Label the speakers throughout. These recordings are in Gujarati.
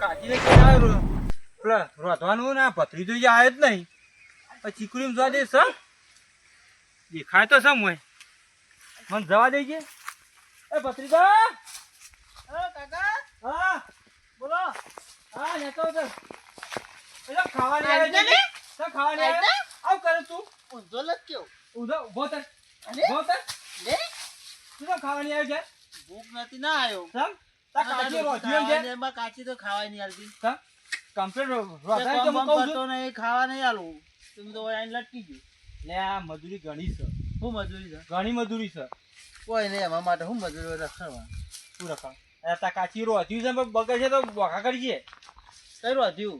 Speaker 1: કાચીને ક્યાં રો- પેલા રોધવાનું ના પથરી તો જે આવે જ નહીં. ચીકડીમાં જોવા દે સર. દેખાય તો સમ હોય મને જવા દેજે. એ પત્રીદા
Speaker 2: કાકા.
Speaker 1: હા
Speaker 2: બોલો.
Speaker 1: હા નેતો તો એટલે ખાવાની આવે છે. તો ખાવાની આવે આવ કરે તું.
Speaker 2: ઊંધો લખ્યો
Speaker 1: ઉધો ઊભો થા? ઊભો થા.
Speaker 2: લે.
Speaker 1: તું ખાવાની આવે છે?
Speaker 2: ભૂખ નથી ના આવ્યો.
Speaker 1: સમ? કાચી છે?
Speaker 2: એમાં તો ખાવાય નહીં હાલતી.
Speaker 1: સમ કમ્પ્લીટ
Speaker 2: તે
Speaker 1: રોધવાનું કે
Speaker 2: કોમ
Speaker 1: હું
Speaker 2: બમ
Speaker 1: કહું છું?
Speaker 2: નહીં ખાવા નહીં આલું તમે તો આઈને લટકી ગયું.
Speaker 1: લે આ મજૂરી ઘણી છે.
Speaker 2: શું મજૂરી છે?
Speaker 1: ઘણી મજૂરી છે.
Speaker 2: કોઈ નહીં એમાં માટે શું મજૂરી રખડવા.
Speaker 1: તું રખા તા કાચી રોધ્યું છે પણ બગડ છે તો બોખા કરીએ
Speaker 2: કઈ રોધ્યું?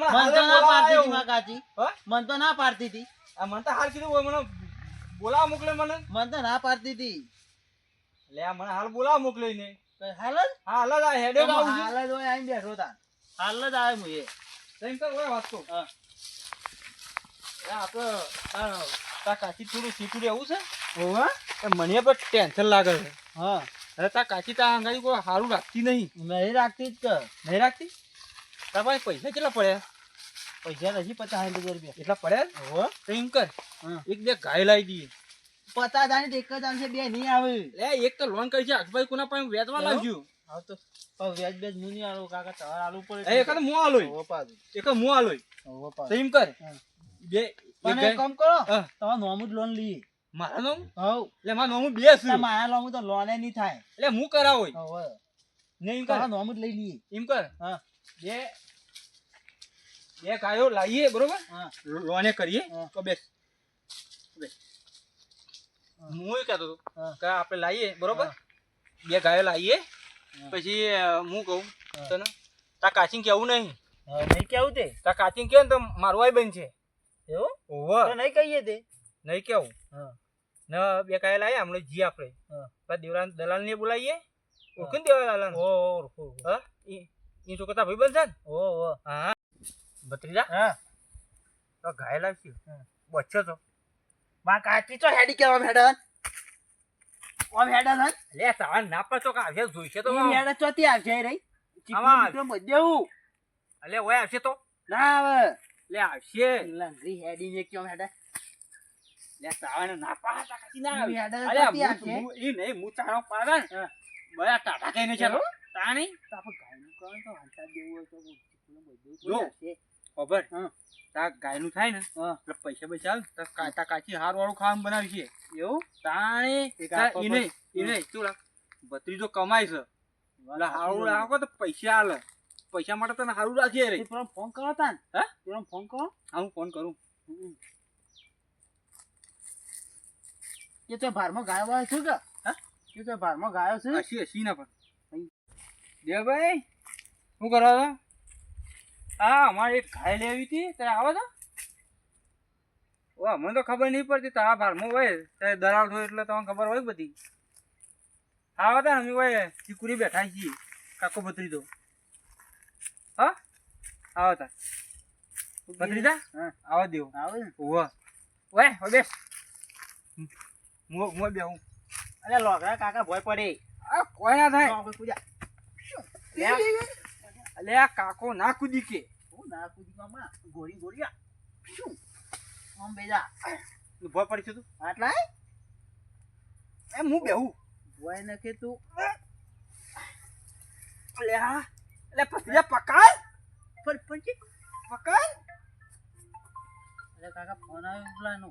Speaker 1: મન
Speaker 2: તો ના પાડતી હતી કાચી? મન તો ના પાડતી હતી
Speaker 1: આ મન તો હાલ કીધું હોય મને બોલાવા મોકલે મને.
Speaker 2: મન તો ના પાડતી હતી
Speaker 1: લે મને હાલ બોલાવા મોકલે ને
Speaker 2: કઈ હાલ જ?
Speaker 1: હાલ જ આ હેડે આવું
Speaker 2: હાલ જ હોય આઈને બેઠો તા હાલ જ આવે હું એ.
Speaker 1: તેમ ઓય વાત તો
Speaker 2: હા.
Speaker 1: આપણે તા કાચી થોડું સીટું રહેવું છે?
Speaker 2: હોવા?
Speaker 1: એ મને પણ ટેન્શન લાગે છે.
Speaker 2: હા.
Speaker 1: અરે તા કાચી તા અંગાડી કોઈ સારું રાખતી નહીં.
Speaker 2: નહીં રાખતી જ કર.
Speaker 1: નહીં રાખતી? તાર પાસે પૈસા કેટલા પડ્યા?
Speaker 2: પૈસા નથી પચાસ હજાર રૂપિયા.
Speaker 1: એટલા પડ્યા
Speaker 2: હો
Speaker 1: તો એમ કર. એક બે ગાય લાવી દઈએ.
Speaker 2: પચાસ હજાર એક જ આવશે બે નહીં આવે.
Speaker 1: લે એક તો લોન કરી છે અક્ષભાઈ કોના પાસે વેચવા લાગ્યું
Speaker 2: હા તો વ્યાજ બેજ હું નહીં આલું કાકા તમારે આલુ પડે
Speaker 1: એક હું આલોય એક હું આલોય તો કર. બે
Speaker 2: પણ એક કામ કરો તમારે નોમું જ લોન લઈએ.
Speaker 1: મારા નોમ?
Speaker 2: હવ.
Speaker 1: એટલે મારા નોમું બે છે
Speaker 2: મારા નોમું તો લોને નહીં થાય.
Speaker 1: એટલે હું કરાવોય
Speaker 2: હવે.
Speaker 1: ને એમ કર.
Speaker 2: નોમું જ લઈ લઈએ.
Speaker 1: એમ કર.
Speaker 2: હા.
Speaker 1: બે બે કાયો લાવીએ બરોબર?
Speaker 2: હા.
Speaker 1: લોને કરીએ. તો બેસ.
Speaker 2: હા.
Speaker 1: એ કહેતો હતો. કે આપણે લાવીએ બરોબર? બે ગાયો લાવીએ પછી હું કહું તને? તા કાચીને કેવું નહીં?
Speaker 2: નહીં કેવું તે?
Speaker 1: તા કાચીને કે ને તો મારું આઈ બન છે
Speaker 2: એવું?
Speaker 1: ઓવર.
Speaker 2: નહીં કહીએ તે?
Speaker 1: નહીં કેવું.
Speaker 2: હા.
Speaker 1: ને બે કાય લાવીએ હમણાં જી આપણે. પછી દેવરાન દલાલને બોલાવીએ ઓળખી ને દેવા દલાલ
Speaker 2: ઓ ઓ ઓ
Speaker 1: હા? એ કતા ભાઈ બનશે ને?
Speaker 2: ઓ
Speaker 1: હા. ભત્રીજા?
Speaker 2: હા.
Speaker 1: તો ગાય લાવશું.
Speaker 2: હા.
Speaker 1: બચ્ચો તો.
Speaker 2: માં કાચી તો હેડી કેવા મેડન ઓમ હેડન હન.
Speaker 1: લે સવાલ ના પડતો કે આવશે જોઈશે તો
Speaker 2: ઈ ચોથી આવશે
Speaker 1: આમાં.
Speaker 2: ચીકુ મિત્રો દેવું
Speaker 1: અલે ઓય આવશે તો.
Speaker 2: ના આવે.
Speaker 1: લે આવશે.
Speaker 2: લંગરી હેડી ને કેમ હેડે
Speaker 1: લે સવાલ ના પાડતા કાચી ના
Speaker 2: ઈ
Speaker 1: આવે. અલે હું- ઈ નહીં હું તારો પાડે બયા ટાટા કહીને છે.
Speaker 2: તાણી?
Speaker 1: તા નહીં
Speaker 2: તો આપણે ગાયનું કહો તો હાલતા દેવું હોય તો બધું આવશે.
Speaker 1: ખબર?
Speaker 2: હા.
Speaker 1: તા ગાયનું થાય ને એટલે પૈસા પૈસા આવે તા કાચા કાચી હાર વાળું ખાવાનું બનાવી છે.
Speaker 2: એવું?
Speaker 1: તાણે
Speaker 2: એને
Speaker 1: નહીં શું ભત્રીજો કમાય છે. એટલે હારું રાખો તો પૈસા આલે. પૈસા માટે તને હારું રાખીએ રે.
Speaker 2: તે ફોન કરો તા
Speaker 1: હે?
Speaker 2: હા? ફોન કરો.
Speaker 1: હા હું ફોન કરું.
Speaker 2: કે તો ભારમાં ગાયો વાયો છું કે?
Speaker 1: હા?
Speaker 2: કે તો ભારમાં ગાયો છે?
Speaker 1: હસી હસી ના પણ દેવભાઈ શું કરો છો? હા અમારે એક ગાય લેવી હતી ત્યારે આવો છો વાહ મને તો ખબર નહીં પડતી તારા ભારમાં હોય ત્યારે દલાલ થયો એટલે તમને ખબર હોય બધી. આવો તા અમે હોય ચીકુરી બેઠા છીએ કાકો ભત્રીજો. હા? આવો તા. ભત્રીજા?
Speaker 2: હા
Speaker 1: આવો દેવો.
Speaker 2: આવે ને.
Speaker 1: ઓહ ઓય હવે બેસ. મો મો બે હું
Speaker 2: અરે લોકરા કાકા ભોય પડે.
Speaker 1: આ કોઈ ના થાય
Speaker 2: પૂજા.
Speaker 1: અલે આ કાકો ના કૂદી કે.
Speaker 2: હું ના કૂદી મામા ગોરી ગોરિયા. શું આમ બેજા
Speaker 1: ભય પડી છું તું?
Speaker 2: આટલા?
Speaker 1: એમ હું બેહું?
Speaker 2: ભોય ને કે તું.
Speaker 1: અલે હા. અલે પછી પકાય?
Speaker 2: પર પછી
Speaker 1: પકાય?
Speaker 2: અરે કાકા ફોન આવ્યો પેલાનો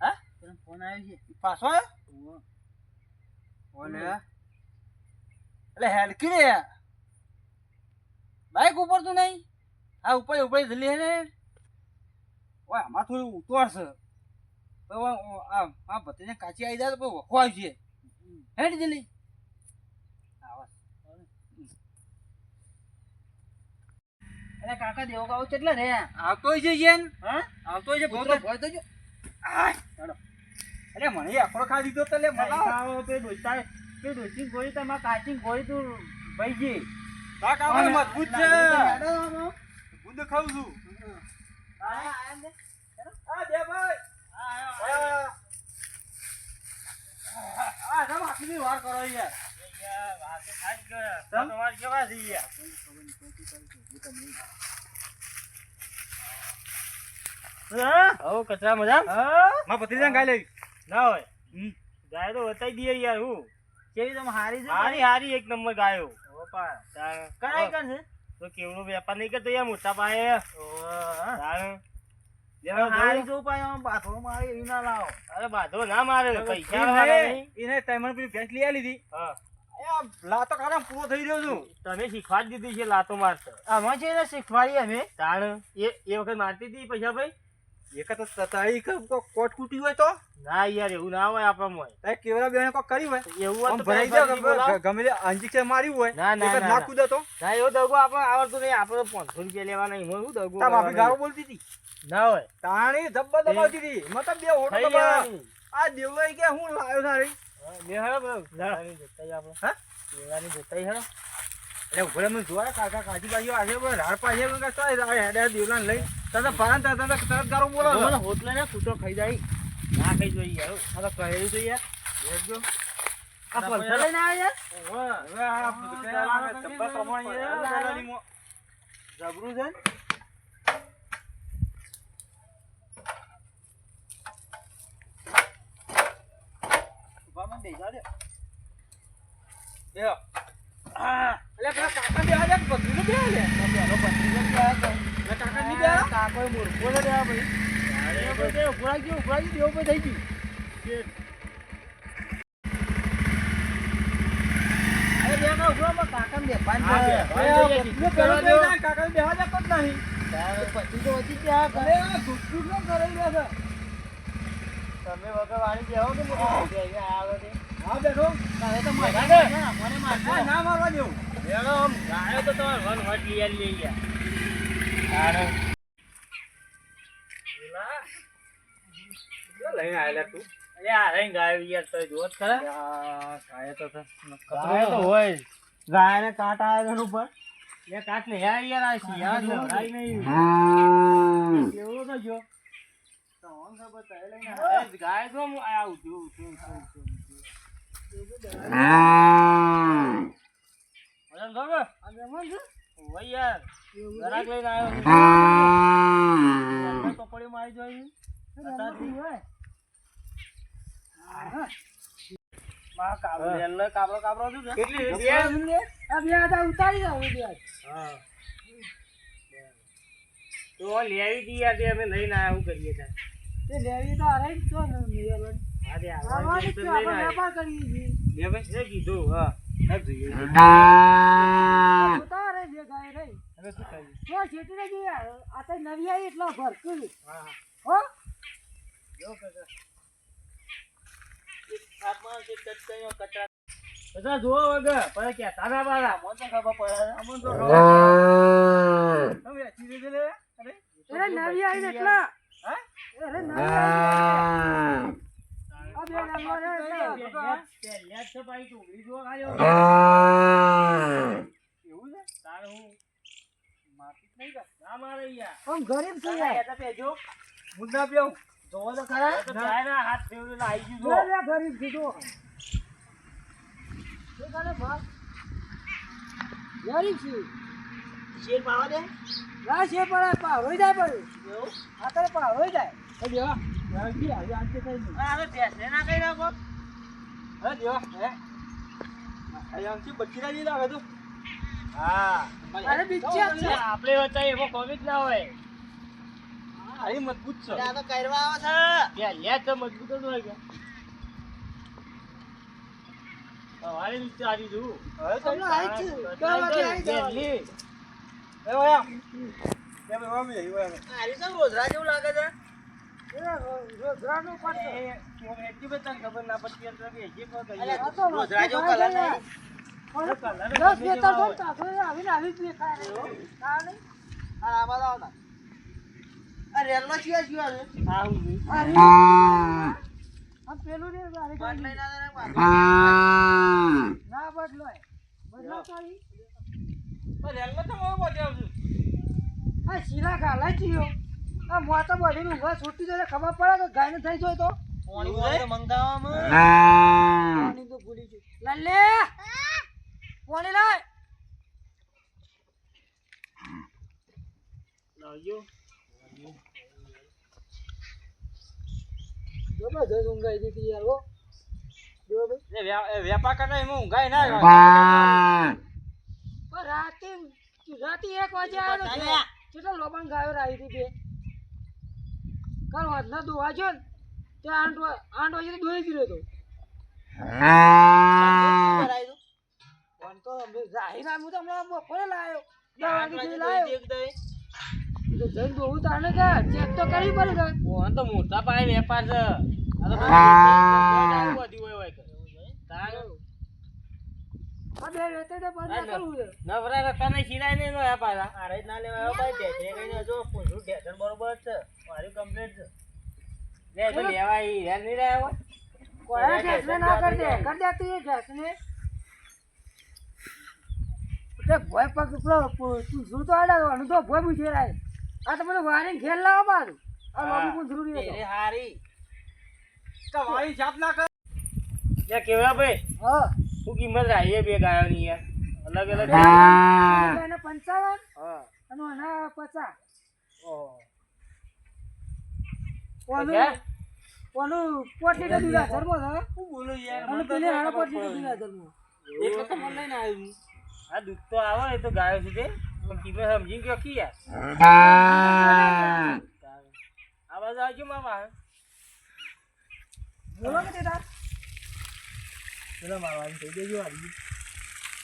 Speaker 1: હા?
Speaker 2: પેલો ફોન આવ્યો છે?
Speaker 1: પાછો આવ્યો? ઓલે અલે હેડકી રે. બાઈક ઉપર તું નહીં? હા ઉપર ઉપર જલ્દી હે ઓય આમાં થોડું ઉતવાર છે. આ આ- આ ભત્રીને કાચી આવી જાય તો વખો આવશે હેડ
Speaker 2: અરે કાકા દેવો ગાવ કેટલા રે
Speaker 1: આવતો છે જેન
Speaker 2: હા?
Speaker 1: આવતો છે
Speaker 2: જો
Speaker 1: અરે મને આકડો ખા દીધો તો લે
Speaker 2: દોસ્તા દોસ્તી ગોળી તમાર કાચી ગોળી તું ભાઈજી
Speaker 1: કાક મજબૂત છે
Speaker 2: હા
Speaker 1: ગુંદ છું. આ દે ભાઈ આ આ વાર કરો યાર તમારે કેવા થઈ ગયા
Speaker 3: હવ કચરા મજા
Speaker 1: ભત્રીજાને ગાય લેવી.
Speaker 3: ના હોય. ગાય તો બતાવી દઈએ યાર હું.
Speaker 4: કેવી તમે હારી છે
Speaker 3: હારી હારી એક નંબર ગાયો. તાણ.
Speaker 4: કરાય કર છે
Speaker 3: તો કેવડો વેપાર નહીં કરતો યાર મોટા પાયે. તાણ. તમે શીખવાડી દીધી છે લાતો મારતો.
Speaker 4: આમાં છે શીખવાડી અમે.
Speaker 3: તાણ એ એ વખત મારતી હતી પૈસા ભાઈ?
Speaker 1: એક તો તારીખ કોટ કૂટી હોય તો?
Speaker 3: ના યાર એવું ના હોય
Speaker 1: તારે કેવડા બેને કોક કરી હોય?
Speaker 3: એવું હોય
Speaker 1: ભરાઈ
Speaker 3: પેલા
Speaker 1: ગમે તે અંજીક્ષર માર્યું હોય
Speaker 3: ના, ના, ના,
Speaker 1: ના
Speaker 3: ના.
Speaker 1: કૂદે તો?
Speaker 3: ના એવો દગો આપણે આવડતું નહીં. આપણે પાંચસો રૂપિયા લેવાના એમાં શું દગો
Speaker 1: તાર માફી ગાળો બોલતી હતી.
Speaker 3: ના હોય.
Speaker 1: તાણી ધબ્બા દબાવતી હતી. મતલબ બે હોટો આ દેવલાઈ કે હું લાવ્યો તારી?
Speaker 3: હા, બે જોતાઈ આપણે.
Speaker 1: હા?
Speaker 3: લેવાની જોતાઈ હેડો.
Speaker 1: એટલે ઉભરે મને કાકા કાજી બાજુ આજે રાડ આ હેડે દેવલાને લઈ. તને ભાન તને તરત ગાળો બોલો
Speaker 3: જો મને હોટલે ને કૂતરો ખાઈ જાય ના ખાઈ જોઈએ યાર
Speaker 1: આ તો કહેલું તો યાર
Speaker 4: આ પૈસા લઈને આવ્યા
Speaker 1: હવે આ ધબ્બા પ્રમાણે યાર. જબરું છે ને? ઊભા મને દે. બેહો. આ, અલ્યા પેલા કાકા બેહા બકરી નું લે. પેલો બકરીનો બેહા દે. બેહા?
Speaker 4: કાકોએ મૂર્ખો છે દેવા ભાઈ ઉભરાઈ ગયું ઉભરાઈ ગયું થઈ ગયું ના ને
Speaker 1: આ રહ્યા?
Speaker 4: તમે વગર વાણી બેહો કે.
Speaker 1: હા, બેઠો.
Speaker 4: તો ને,
Speaker 1: ના મારવા દેવું.
Speaker 3: હેડો આમ ગાયો તો તમારે વન વટ લઈ ગયા
Speaker 1: લઈને આયેલા તું?
Speaker 3: અરે આ રહી ગાયો યાર તો જોત ખરા.
Speaker 1: યા, ગાય તો છે.
Speaker 3: ગાયો તો હોય.
Speaker 4: ગાયને કાંટ આવે છે ઉપર.
Speaker 3: એ કાટ લે યાર યાર આ શિયાળ છે હરાય નહીં.
Speaker 4: કેવો તો જો
Speaker 3: અરે ગાય તો હું આવું છું છું છું છું વજન ખબર?
Speaker 4: આ મહેમાન છે?
Speaker 3: હોય યાર. લઈને આવ્યો છું. કપડીમાં આવી જાય
Speaker 4: મહેમાન હોય.
Speaker 3: તો લેવી હતી તે અમે લઈને આવ્યા શું કરીએ
Speaker 4: તે લેવી તો
Speaker 3: કીધું હા.
Speaker 4: નવી આવી એટલો ભરતું.
Speaker 3: હા
Speaker 4: હો?
Speaker 3: હાથમાં જે કચરા બધા જોવા વગર પણ કે તારા બારા મને તો ખબર પડે. અમને તો
Speaker 1: અરે,
Speaker 4: અરે નવી આવી એટલા.
Speaker 1: હા?
Speaker 4: અરે નવી આવી
Speaker 1: છે?
Speaker 4: ગરીબ છું મુદ્દા
Speaker 3: પ્યો પેજો
Speaker 1: હું જ ના પીવું.
Speaker 4: જોવો તો ખરા.
Speaker 3: તો ગાયના હાથ ફેરવીને આવી
Speaker 4: જો લે ગરીબ છે શું કરે ભાગ? ગરીબ છે.
Speaker 3: શેર પાવા દે
Speaker 4: ના જાય પડે. તારે જાય. દેવા. થઈ
Speaker 3: ના નાખો
Speaker 1: હે, દેવા, હે? આ બચી ના જેવી તું.
Speaker 3: હા
Speaker 4: અરે બીજી
Speaker 3: આપણે વચ્ચે એવો કોમી જ ના હોય
Speaker 1: આ મજબૂત છે.
Speaker 4: તો કરવા આવે છે.
Speaker 3: લે તો મજબૂત જ હોય કે તમારી રીતે આવી જવું
Speaker 1: હવે તો
Speaker 4: હમણાં છે. આવી જવાનું.
Speaker 3: પહેલી.
Speaker 1: એ વયા. બે ભાઈ વામી જાય, વયા.
Speaker 4: આરી તો રોજરા જેવું લાગે છે. રોજરાનું પણ.
Speaker 3: એટલી બધી ખબર ના પડતી અંદર કે જે.
Speaker 4: આ તો રોજરા જેવું કલર નહીં.
Speaker 3: કલર
Speaker 4: દસ બે આવીને આવી જ દેખાય ને. હા નહીં? આ આમાં લાવો આ રેલનો ચિયો?
Speaker 3: આ.
Speaker 4: બદલાવ તો શીલા બધીને ઊભા છૂટી જાય ખબર પડે કે ગાયને થઈ જાય તો. પાણી તો ભૂલી ગયું. લલ્લે પાણી લાય
Speaker 3: લાવજો.
Speaker 4: જબરજસ્ત ઊંઘાઈ દીધી યાર હો.
Speaker 1: વેપાર કરતા એમાં ના
Speaker 4: રાતે રાતે એક વાગે આવ્યો કેટલો લોબાન ગાયો રાઈ હતી બે. કાલ વાતના દોવા જો ને. તે આઠ આઠ વાગે તો દોઈ જ રહ્યો તો પણ તો જાહેર બપોરે તો જઈને દોવું તાને કે ચેક તો કરવી પડે કે
Speaker 3: તો મોટા પાયે વેપાર છે. આ તો બધું હોય હોય. તાર નવરા રસ્તા ને શીરાય નહીં નો પાછા. આ રીત ના લેવા આવ્યો ભાઈ જો પૂછું ઢેઢર બરોબર છે. મારી કમ્પ્લેટ છે. લે તો લેવા ઈ નહીં રહ્યા
Speaker 4: કોઈ ગેસને ના કરી દે? કરી દે તું એ તે ભોય પગ તું શું તો આડા તો ભોય પૂછે રાય આ તો મને વારીને ઘેર લાવો પાછું આ લોબી પણ જરૂરી હતો.
Speaker 3: હારી.
Speaker 1: તમારી જાત ના કર.
Speaker 3: લે કેવડા ભાઈ?
Speaker 4: હા.
Speaker 3: શું કિંમત રાખીએ બે ગાયોની યાર અલગ અલગ
Speaker 4: એને પંચાવન
Speaker 3: હા.
Speaker 4: અને એના પચાસ.
Speaker 3: ઓહ.
Speaker 4: કોનું
Speaker 3: કોનું
Speaker 4: ઓનું પોટ લીટર દૂધ હાજરમાં છે.
Speaker 3: શું બોલો યાર
Speaker 4: અને પેલે હાડા પોટ લીટર દૂધ હાજરમાં
Speaker 3: એટલે તો મને લઈને આવ્યું આ દૂધ તો આવે એ તો ગાયો છે તે. સમજી ગયો કી યાર આ આવજો મામા
Speaker 4: બોલો કે તેતા
Speaker 3: પેલા મારવાની થઈ દેજો આવી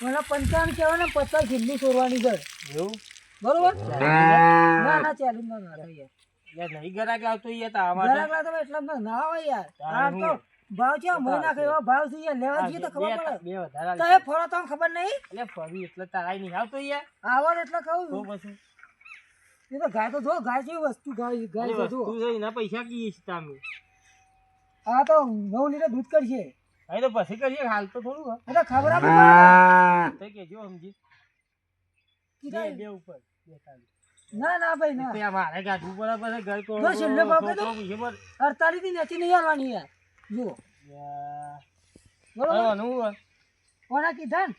Speaker 4: મને પંચાવન કહેવાય ને પચાસ જેટલી છોડવાની ઘર
Speaker 3: એવું
Speaker 4: બરોબર ના ના ચેલેન્જ ના ના યાર
Speaker 3: યાર નહીં ગરાકે આવતો યાર તારા માટે
Speaker 4: ગરાકલા એટલા ના હોય યાર તો? ભાવ છે મહિના કે એવા ભાવ છે યાર લેવા જઈએ તો ખબર પડે.
Speaker 3: બે વધારા
Speaker 4: તો એ ફળો તો ખબર નહીં?
Speaker 3: એટલે ફરી એટલે તારા નહીં. આવતો યાર.
Speaker 4: આવો એટલે કહું
Speaker 3: તો
Speaker 4: છું.
Speaker 3: પછી?
Speaker 4: એ તો ગાય તો જો ગાય છે વસ્તુ ગાય ગાય છે જો
Speaker 3: તું છે એના પૈસા છીએ તમે.
Speaker 4: આ તો નવ લીટર દૂધ કરશે.
Speaker 3: અહીં તો પછી કરીએ હાલ તો થોડું હા.
Speaker 4: તો ખબર આપી તો
Speaker 3: તો કેજો સમજી.
Speaker 4: કીધા.
Speaker 3: બે બે ઉપર. બે તાળી.
Speaker 4: ના ના ભાઈ ના.
Speaker 3: તો મારે ગાઢવું પડે પછી ઘર તો તો
Speaker 4: અડતાલીસથી નથી નહીં આવવાની યાર. જુઓ. બરોબર. કોના કીધા ને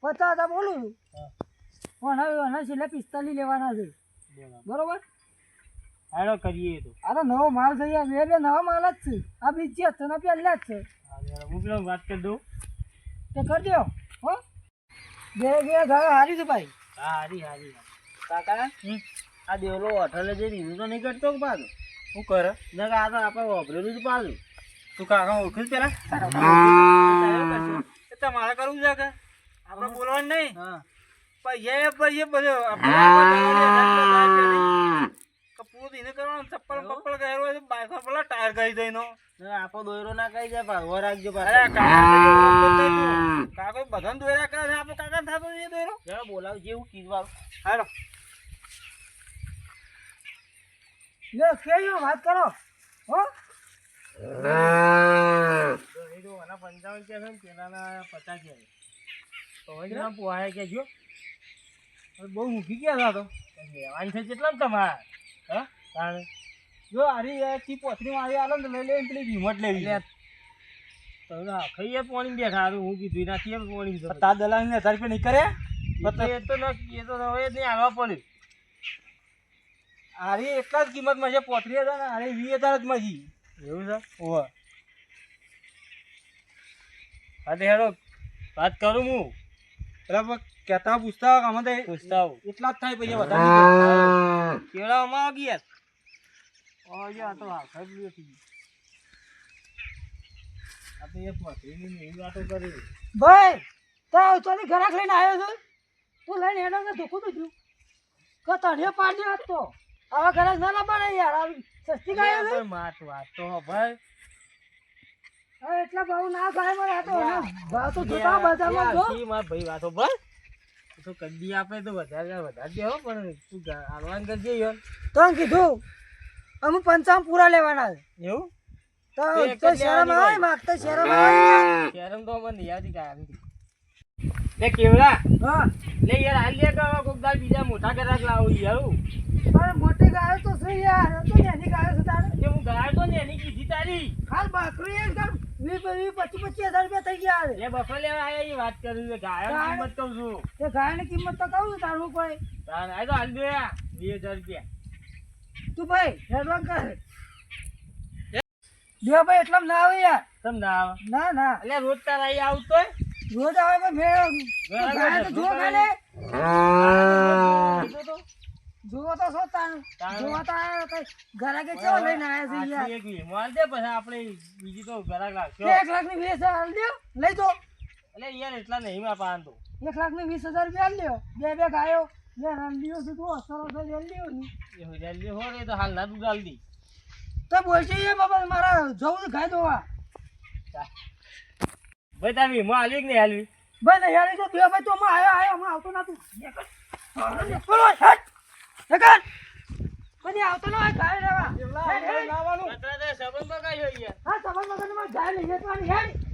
Speaker 4: પચાસ હતા બોલું છું. કોના એના છેલ્લે પિસ્તાલીસ લેવાના છે.
Speaker 3: બરોબર. હાલો કરીએ તો.
Speaker 4: આ નવો માલ છે યાર બે બે નવા માલ જ છે. આ બીજી જ છે ને પહેલા જ છે.
Speaker 3: હા, પેલો વાત કરી દઉં.
Speaker 4: તે કરી દો હો. બે બે ઘર હારી છે ભાઈ.
Speaker 3: હા હારી હારી. કાકા આ દેવલો હોટલે જે રીઝું તો નહીં કરતો પાછું?
Speaker 1: શું કરે?
Speaker 3: ને આ તો આપણે વાપરેલું જ પાછું.
Speaker 1: તું કાકા ઓળખું પેલા? એ તમારે કરવું છે કે? આપણે બોલવાનું નહીં?
Speaker 3: હા.
Speaker 1: પૈસા એ પૈસા બધું કપૂર એને કરવાનું ચપ્પલ પપ્પલ કર્યો હોય તો બાઈક પેલા ટાયર કરી દઈનો
Speaker 3: આપો આપણો દોયરો ના કહી જાય પાછો. રાખજો
Speaker 1: કાકા બધન દોયરા કરે છે આપણે કાકા થતો એ દોયરો.
Speaker 3: જરા બોલાવ જેવું કીધું
Speaker 1: હાલો.
Speaker 4: લે કેયો વાત કરો? હો?
Speaker 3: પંચાવન કે છે પેલાના પચાસ કે. તો પોહાય કે જો
Speaker 1: બહુ મૂકી ગયા હતા તો
Speaker 3: લેવાની છે કેટલા તમારે હા તાણે
Speaker 1: જો આરી તી પોથરી મારી આલો ને લઈ લે પેલી લેવી
Speaker 3: લે. તો ખાઈએ પાણી બેઠા હું કીધું એમ પાણી છે.
Speaker 1: તાર દલાલ ને હજાર રૂપિયા
Speaker 3: તો ન એ તો હવે નહીં આવવા પડ્યું
Speaker 1: આરી એટલા કિંમતમાં છે પોથરી હજાર આરી વી હજાર જ મજી
Speaker 3: એવું છે?
Speaker 1: ઓવા
Speaker 3: હા તે હેડો વાત કરું હું.
Speaker 1: કેતા કહેતા પૂછતા હોય આમાં તો
Speaker 3: પૂછતા
Speaker 1: એટલા જ થાય પછી વધારે
Speaker 3: કેળામાં આવી ગયા ઓય તો હાથ જ બેઠી આ તો એ પથરીની ને એવી વાતો કરી.
Speaker 4: ભાઈ તો ચોલી ઘરાક લઈને આવ્યો છું. તું લઈને હેડો ને ધોકું તો થયું કે તને પાડી હતો તો. આવા ઘરાક ના ના યાર આવી સસ્તી ગાયો છે?
Speaker 3: માત વાત તો ભાઈ.
Speaker 4: એટલા ભાવ ના ભાઈ મને તો ભાવ તો જોતા બજારમાં જો.
Speaker 3: યાર, માર ભાઈ વાતો ભાઈ. તો કદી આપે તો વધારે વધારે દેવો પણ તું આલવાન કરજે યાર.
Speaker 4: તો કીધું અમે પંચામ પૂરા લેવાના
Speaker 3: એવું?
Speaker 4: તો
Speaker 3: તો
Speaker 4: શરમ આવે. માગતા શરમ આવે.
Speaker 3: શરમ તો મને યાદી આવી લે કેવડા?
Speaker 4: હા.
Speaker 3: લે યાર હાલ લે કે કોક દાડ બીજા મોટા કરાક લાવું યાર
Speaker 4: પણ મોટી ગાયો તો છે યાર. તો એની ગાયો છે તારે.
Speaker 3: કે હું ગાય તો ને કીધી તારી.
Speaker 4: હાલ બાકરી એકદમ વીસ વીસ પચીસ પચીસ હજાર રૂપિયા થઈ ગયા છે
Speaker 3: એ લેવા આયા ઈ વાત કરું છું. ગાયો કિંમત કહું છું.
Speaker 4: તે ગાયની કિંમત તો કહું છું તારું કોઈ.
Speaker 3: તાન આ તો હાલ દે વીસ રૂપિયા.
Speaker 4: તું ભાઈ હેડવાન કર. જો ભાઈ એટલામ ના આવે યાર.
Speaker 3: તમ ના આવે?
Speaker 4: ના ના.
Speaker 3: એટલે રોજ તાર અહીં આવતો
Speaker 4: રોજ આવે પણ મેળ. ગાય તો જો
Speaker 3: જો
Speaker 4: ખાલે
Speaker 3: કીધું તો
Speaker 4: શું તાણ?
Speaker 3: જુઓ
Speaker 4: જોવા તો ઘરાકે કેવો લઈને આવ્યા છે યાર.
Speaker 3: એક દે પછી આપણે બીજી તો ઘરાક રાખશો
Speaker 4: એક લાખની વીસ હજાર લ્યો લઈ દો
Speaker 3: એટલે યાર એટલા નહીં માં પાન તો.
Speaker 4: એક લાખની વીસ હજાર રૂપિયા લ્યો બે બે ગાયો બે રંડીઓ છે તું સરસ જ લ્યો ની.
Speaker 3: જલ્દી હો રે તો હાલ ના તું આલ દી.
Speaker 4: તો બોલશે એ બાબા મારા જવું ખાઈ દોવા
Speaker 3: ભાઈ તાર વીમો હાલી કે નહીં હાલવી
Speaker 4: ભાઈ નહીં હાલી તો બે ભાઈ તો માં આયો આવ્યો માં આવતો ના તું. બોલો હટ. હેકર મને આવતો ના હોય ગાય લેવા હેડ,
Speaker 3: કઈ હોય યાર.
Speaker 4: હા મગજમાં ગાય લઈ જવાની હેડ.